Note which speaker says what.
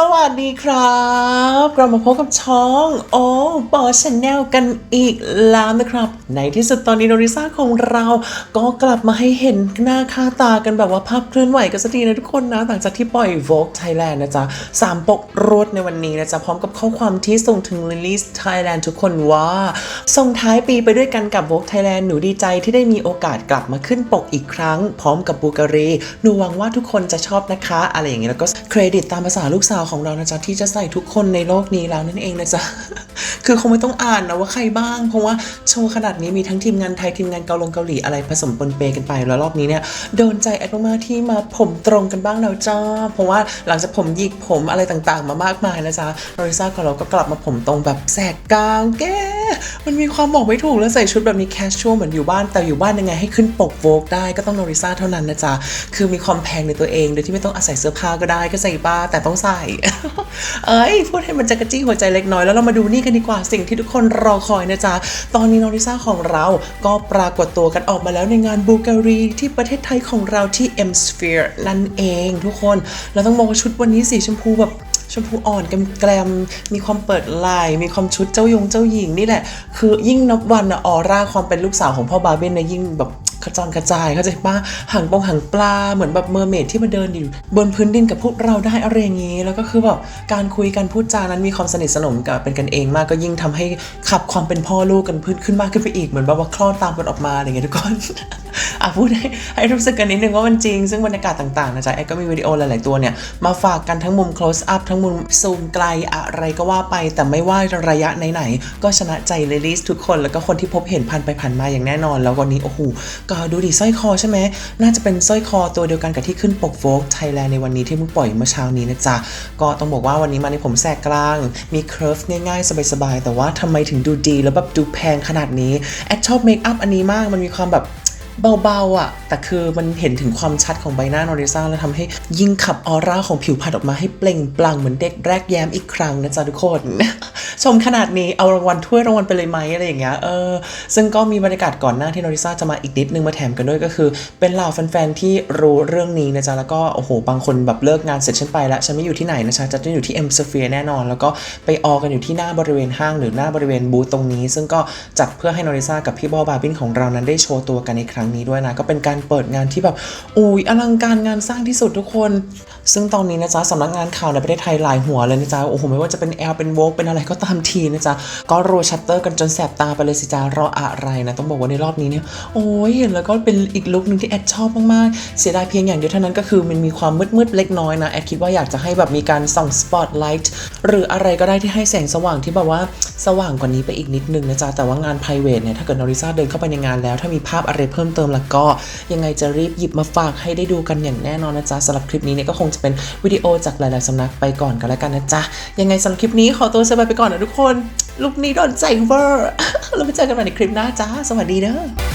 Speaker 1: สวัสดีครับกลับมาพบกับช่องโอ้บอชแนลกันอีกแล้วนะครับ ในที่สุดตอนนี้โนริซ่าของเราก็กลับมาให้เห็นหน้าค่าตากันแบบว่าภาพเคลื่อนไหวกันสักทีนะทุกคนนะหลังจากที่ปล่อย Vogue Thailand นะจ๊ะสามปกรวดในวันนี้นะจ๊ะ พร้อมกับข้อความที่ส่งถึง Release Thailand ทุกคนว่าส่งท้ายปีไปด้วยกันกับ Vogue Thailand หนูดีใจที่ได้มีโอกาสกลับมาขึ้นปกอีกครั้ง พร้อมกับบูการีหนูหวังว่าทุกคนจะชอบนะคะ อะไรอย่างเงี้ยแล้วก็เครดิตตามภาษาลูกสาวของเรานะจ๊ะที่จะใส่ทุกคนในโลกนี้แล้วนั่นเองนะจ๊ะ คือคงไม่ต้องอ่านนะว่าใครบ้าง เพราะว่าโชว์ขนาดนี้มีทั้งทีมงานไทยทีมงานเกาหลงเกาหลีอะไรผสมปนเปกันไป แล้วรอบนี้เนี่ยโดนใจแอดมากๆที่มาผมตรงกันบ้างแล้วจ้า เพราะว่าหลังจากผมหยิกผมอะไรต่างๆ มามากมายแล้วจ้าโรริซ่าของเราก็กลับมาผมตรงแบบแสกกลางแกมันมีความบอกไม่ถูกแล้วใส่ชุดแบบนี้แคชชวลเหมือนอยู่บ้าน แต่อยู่บ้านยังไงให้ขึ้นปกโวกได้ก็ต้องโนริซ่าเท่านั้นนะจ๊ะ คือมีความแพงในตัวเอง โดยที่ไม่ต้องอาศัยเสื้อผ้าก็ได้ก็ใส่บ้าแต่ต้องใส่ เอ้ยพูดให้มันจะกระจี้หัวใจเล็กน้อยแล้วเรามาดูนี่กันดีกว่าสิ่งที่ทุกคนรอคอยนะจ๊ะ ตอนนี้โนริซ่าของเราก็ปรากฏตัวกันออกมาแล้วในงานบูการีที่ประเทศไทยของเราที่ M Sphere นั่นเองทุกคน เราต้องมองว่าชุดวันนี้สีชมพูแบบชมพูอ่อนแกลมมีความเปิดลาย มีความชุดเจ้ายงเจ้าหญิงนี่แหละ คือยิ่งนับวันออร่าความเป็นลูกสาวของพ่อบาเบนนะยิ่งแบบ กระจรกระจายเข้าใจปะหางปงหางปลาเหมือนแบบเมอร์เมดที่มาเดินอยู่บนพื้นดินกับพวกเราได้อะไรอย่างนี้ แล้วก็คือแบบการคุยกันพูดจานั้นมีความสนิทสนมกับเป็นกันเองมากก็ยิ่งทำให้ขับความเป็นพ่อลูกกันพื้นขึ้นมากขึ้นไปอีกเหมือนแบบว่าคลอดตามกันออกมาอะไรอย่างเงี้ยทุกคน อะพูดให้ให้รู้สึกกันนิดนึงว่ามันจริง ซึ่งบรรยากาศต่างๆนะจ๊ะแอดก็มีวิดีโอหลายๆตัวเนี่ย มาฝากกันทั้งมุม close up ทั้งมุมซูมไกลอะไรก็ว่าไป แต่ไม่ว่าระยะไหนๆ ก็ชนะใจเลลิสทุกคน แล้วก็คนที่พบเห็นผ่านไปผ่านมาอย่างแน่นอน แล้ววันนี้โอ้โหก็ดูดิสร้อยคอใช่ไหมน่าจะเป็นสร้อยคอตัวเดียวกันกับที่ขึ้นปกโฟกไทยแลนด์ในวันนี้ที่เพิ่งปล่อยเมื่อเช้านี้นะจ๊ะก็ต้องบอกว่าวันนี้มาในผมแสกกลาง มีเคิร์ฟง่ายๆ สบายๆแต่ว่าทำไมถึงดูดีแล้วแบบดูแพงขนาดนี้แอดชอบเมคอัพอันนี้มากมันมีความแบบ เบาๆอะ แต่คือมันเห็นถึงความชัดของใบหน้าโนริซ่าแล้วทำให้ยิ่งขับออร่าของผิวพรรณออกมาให้เปล่งปลั่งเหมือนเด็กแรกแย้มอีกครั้งนะจ๊ะทุกคน ชมขนาดนี้เอารางวัลถ้วยรางวัลไปเลยไหมอะไรอย่างเงี้ยเออซึ่งก็มีบรรยากาศก่อนหน้าที่โนริซ่าจะมาอีกนิดนึงมาแถมกันด้วยก็คือ เป็นเหล่าแฟนๆที่รู้เรื่องนี้นะจ๊ะแล้วก็โอ้โหบางคนแบบเลิกงานเสร็จฉันไปแล้วฉันไม่อยู่ที่ไหนนะจ๊ะจะต้องอยู่ที่ M Sphere แน่นอน แล้วก็ไปออกันอยู่ที่หน้าบริเวณห้างหรือหน้าบริเวณบูธตรงนี้ ซึ่งก็จัดเพื่อให้โนริซ่ากับพี่บอบาบินของเรานั้นได้โชว์ตัวกันในครั้งนี้ด้วยนะ ก็เป็นการเปิดงานที่แบบอุ้ยอลังการงานสร้างที่สุดทุกคน ซึ่งตอนนี้นะจ๊ะสำนักงานข่าวในประเทศไทยหลายหัวเลยนะจ๊ะโอ้โหไม่ว่าจะเป็นแอลเป็นโวกเป็นอะไรก็ตามทีนะจ๊ะก็รัวชัตเตอร์กันจนแสบตาไปเลยสิจ๊ะรออะไรนะ ต้องบอกว่าในรอบนี้เนี่ยโอ้ยเห็นแล้วก็เป็นอีกลุคหนึ่งที่แอดชอบมากๆเสียดายเพียงอย่างเดียวเท่านั้นก็คือมันมีความมืดๆเล็กน้อยนะแอดคิดว่าอยากจะให้แบบมีการส่องสปอตไลท์หรืออะไรก็ได้ที่ให้แสงสว่างที่แบบว่าสว่างกว่านี้ไปอีกนิดนึงนะจ๊ะ แต่ว่างาน p r i v a t เนี่ยถ้าเกิดนอริซาเดินเข้าไปในงานแล้ว ถ้ามีภาพอะไรเพิ่มเติมแล้วก็ ยังไงจะรีบหยิบมาฝากให้ได้ดูกันอย่างแน่นอนนะจ๊ะสำหรับคลิปนี้เนี่ยก็คงจะเป็นวิดีโอจากหลายๆสำนักไปก่อนกันแล้วกันนะจ๊ะยังไงสำหรับคลิปนี้ขอตัวสบายไปก่อนนะทุกคนลุคนี้โดนใจเวอร์แล้วไปเจอกันใหม่ในคลิปหน้าจ้าสวัสดีเด้อ